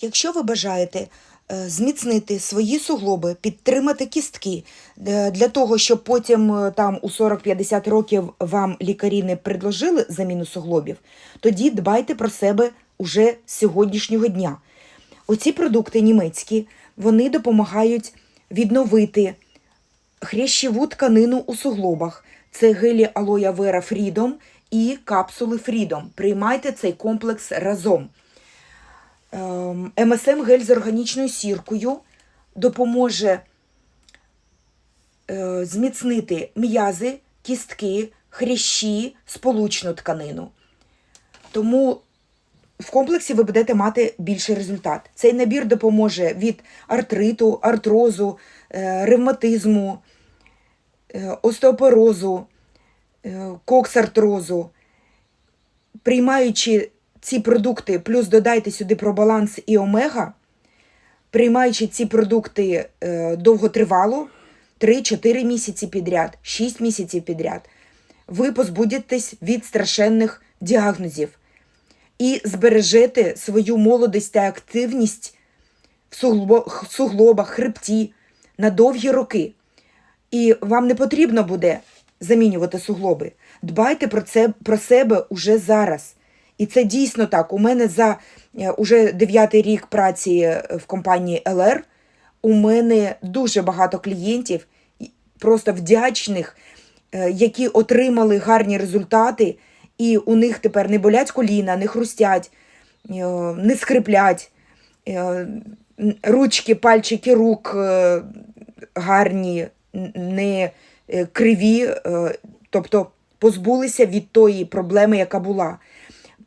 Якщо ви бажаєте е, зміцнити свої суглоби, підтримати кістки е, для того, щоб потім е, там у 40-50 років вам лікарі не предложили заміну суглобів, тоді дбайте про себе уже з сьогоднішнього дня. Оці продукти німецькі вони допомагають відновити хрящеву тканину у суглобах. Це гелі алоя вера Freedom і капсули Freedom. Приймайте цей комплекс разом. Ем, МСМ гель з органічною сіркою допоможе е, зміцнити м'язи, кістки, хрящі, сполучну тканину. Тому в комплексі ви будете мати більший результат. Цей набір допоможе від артриту, артрозу, е, ревматизму, е, остеопорозу, коксартрозу. Приймаючи ці продукти, плюс додайте сюди пробаланс і омега, приймаючи ці продукти е, довготривало, 3-4 місяці підряд, 6 місяців підряд, ви позбудетесь від страшенних діагнозів і збережете свою молодість та активність в суглобах, хребті на довгі роки. І вам не потрібно буде замінювати суглоби. Дбайте про це про себе уже зараз. І це дійсно так. У мене за е, уже дев'ятий рік праці е, в компанії ЛР. У мене дуже багато клієнтів, просто вдячних, е, які отримали гарні результати, і у них тепер не болять коліна, не хрустять, не скриплять. Ручки, пальчики рук гарні, не криві, тобто позбулися від тої проблеми, яка була,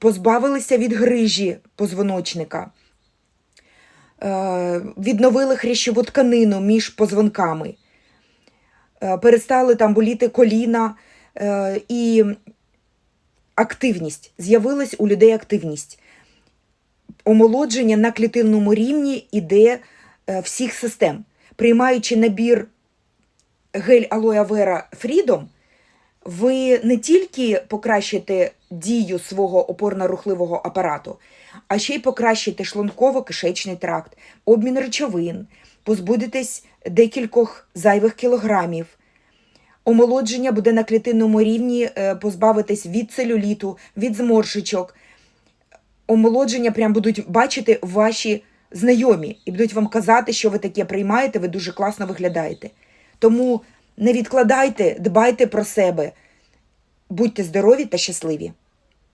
позбавилися від грижі позвоночника, е, відновили хрящову тканину між позвонками, е, перестали там боліти коліна е, і активність. З'явилась у людей активність. Омолодження на клітинному рівні іде всіх систем. Приймаючи набір гель алоя вера Freedom, ви не тільки покращите дію свого опорно-рухливого апарату, а ще й покращите шлунково-кишечний тракт, обмін речовин, позбудетесь декількох зайвих кілограмів. Омолодження буде на клітинному рівні, е, позбавитись від целюліту, від зморшечок. Омолодження прям будуть бачити ваші знайомі і будуть вам казати, що ви таке приймаєте, ви дуже класно виглядаєте. Тому не відкладайте, дбайте про себе. Будьте здорові та щасливі!